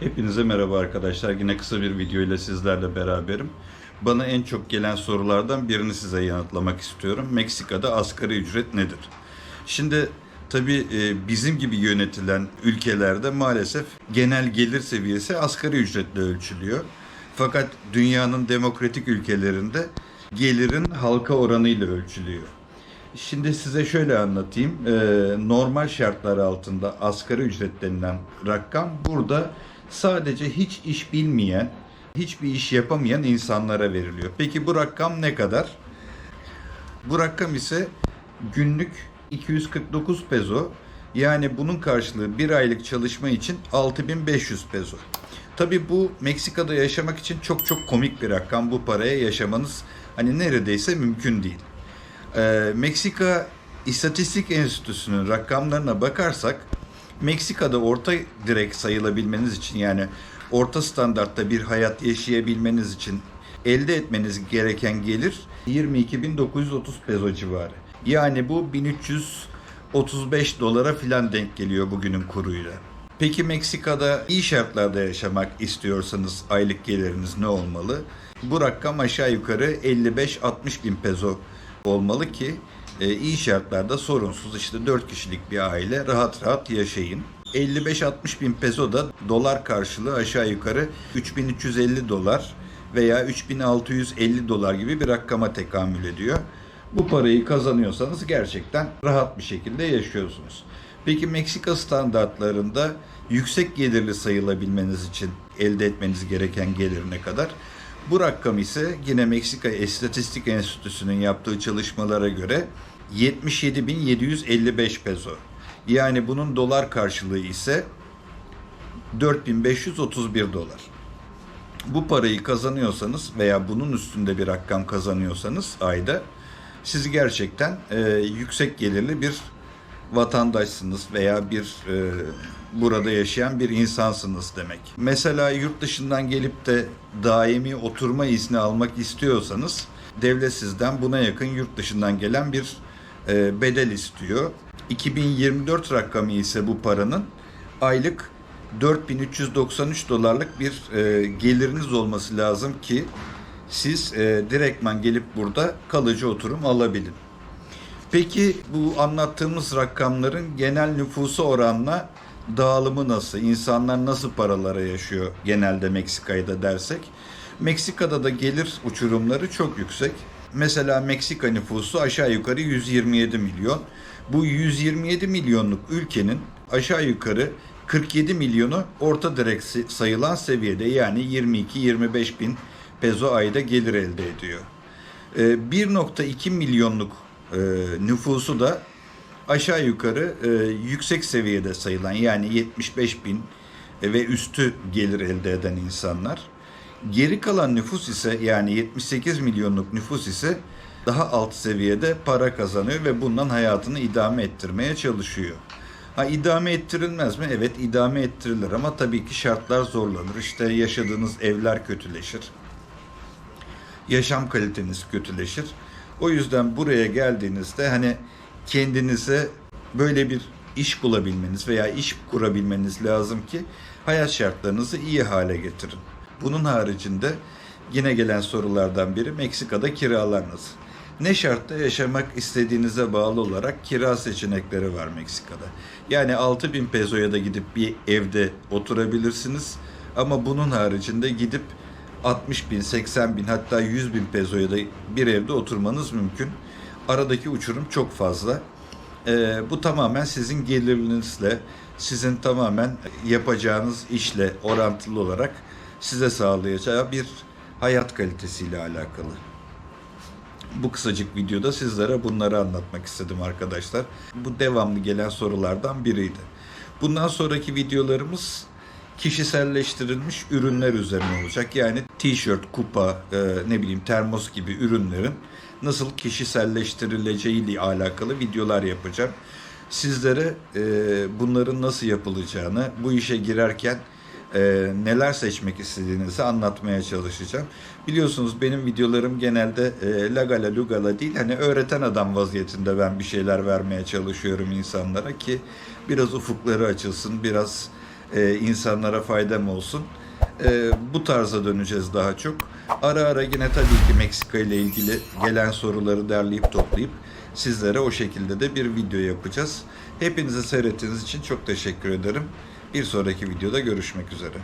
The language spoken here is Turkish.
Hepinize merhaba arkadaşlar. Yine kısa bir video ile sizlerle beraberim. Bana en çok gelen sorulardan birini size yanıtlamak istiyorum. Meksika'da asgari ücret nedir? Şimdi tabii e, bizim gibi yönetilen ülkelerde maalesef genel gelir seviyesi asgari ücretle ölçülüyor. Fakat dünyanın demokratik ülkelerinde gelirin halka oranıyla ölçülüyor. Şimdi size şöyle anlatayım. Ee, normal şartlar altında asgari ücret denilen rakam burada sadece hiç iş bilmeyen, hiçbir iş yapamayan insanlara veriliyor. Peki bu rakam ne kadar? Bu rakam ise günlük 249 peso. Yani bunun karşılığı bir aylık çalışma için 6500 peso. Tabi bu Meksika'da yaşamak için çok çok komik bir rakam. Bu paraya yaşamanız hani neredeyse mümkün değil. Ee, Meksika İstatistik Enstitüsü'nün rakamlarına bakarsak Meksika'da orta direkt sayılabilmeniz için yani orta standartta bir hayat yaşayabilmeniz için elde etmeniz gereken gelir 22.930 peso civarı. Yani bu 1335 dolara filan denk geliyor bugünün kuruyla. Peki Meksika'da iyi şartlarda yaşamak istiyorsanız aylık geliriniz ne olmalı? Bu rakam aşağı yukarı 55-60 bin peso olmalı ki e, iyi şartlarda sorunsuz işte 4 kişilik bir aile rahat rahat yaşayın. 55-60 bin peso da dolar karşılığı aşağı yukarı 3350 dolar veya 3650 dolar gibi bir rakama tekamül ediyor. Bu parayı kazanıyorsanız gerçekten rahat bir şekilde yaşıyorsunuz. Peki Meksika standartlarında yüksek gelirli sayılabilmeniz için elde etmeniz gereken gelir ne kadar? Bu rakam ise yine Meksika İstatistik Enstitüsü'nün yaptığı çalışmalara göre 77.755 peso. Yani bunun dolar karşılığı ise 4531 dolar. Bu parayı kazanıyorsanız veya bunun üstünde bir rakam kazanıyorsanız ayda siz gerçekten e, yüksek gelirli bir vatandaşsınız veya bir e, burada yaşayan bir insansınız demek. Mesela yurt dışından gelip de daimi oturma izni almak istiyorsanız devlet sizden buna yakın yurt dışından gelen bir e, bedel istiyor. 2024 rakamı ise bu paranın aylık 4393 dolarlık bir e, geliriniz olması lazım ki siz e, direktman gelip burada kalıcı oturum alabilin. Peki bu anlattığımız rakamların genel nüfusa oranla dağılımı nasıl? İnsanlar nasıl paralara yaşıyor genelde Meksika'da dersek? Meksika'da da gelir uçurumları çok yüksek. Mesela Meksika nüfusu aşağı yukarı 127 milyon. Bu 127 milyonluk ülkenin aşağı yukarı 47 milyonu orta direkt sayılan seviyede yani 22-25 bin peso ayda gelir elde ediyor. 1.2 milyonluk e, nüfusu da aşağı yukarı e, yüksek seviyede sayılan yani 75 bin ve üstü gelir elde eden insanlar. Geri kalan nüfus ise yani 78 milyonluk nüfus ise daha alt seviyede para kazanıyor ve bundan hayatını idame ettirmeye çalışıyor. Ha idame ettirilmez mi? Evet idame ettirilir ama tabii ki şartlar zorlanır. İşte yaşadığınız evler kötüleşir. Yaşam kaliteniz kötüleşir. O yüzden buraya geldiğinizde hani kendinize böyle bir iş bulabilmeniz veya iş kurabilmeniz lazım ki hayat şartlarınızı iyi hale getirin. Bunun haricinde yine gelen sorulardan biri Meksika'da kiralar nasıl? Ne şartta yaşamak istediğinize bağlı olarak kira seçenekleri var Meksika'da. Yani 6000 pesoya da gidip bir evde oturabilirsiniz. Ama bunun haricinde gidip 60 bin, 80 bin hatta 100 bin pesoya da bir evde oturmanız mümkün. Aradaki uçurum çok fazla. Ee, bu tamamen sizin gelirinizle, sizin tamamen yapacağınız işle orantılı olarak size sağlayacağı bir hayat kalitesiyle alakalı. Bu kısacık videoda sizlere bunları anlatmak istedim arkadaşlar. Bu devamlı gelen sorulardan biriydi. Bundan sonraki videolarımız kişiselleştirilmiş ürünler üzerine olacak. Yani tişört, kupa, e, ne bileyim termos gibi ürünlerin nasıl kişiselleştirileceği ile alakalı videolar yapacağım. Sizlere e, bunların nasıl yapılacağını, bu işe girerken e, neler seçmek istediğinizi anlatmaya çalışacağım. Biliyorsunuz benim videolarım genelde e, lagala lugala değil hani öğreten adam vaziyetinde ben bir şeyler vermeye çalışıyorum insanlara ki biraz ufukları açılsın, biraz e, insanlara faydam olsun. E, bu tarza döneceğiz daha çok. Ara ara yine tabii ki Meksika ile ilgili gelen soruları derleyip toplayıp sizlere o şekilde de bir video yapacağız. Hepinize seyrettiğiniz için çok teşekkür ederim. Bir sonraki videoda görüşmek üzere.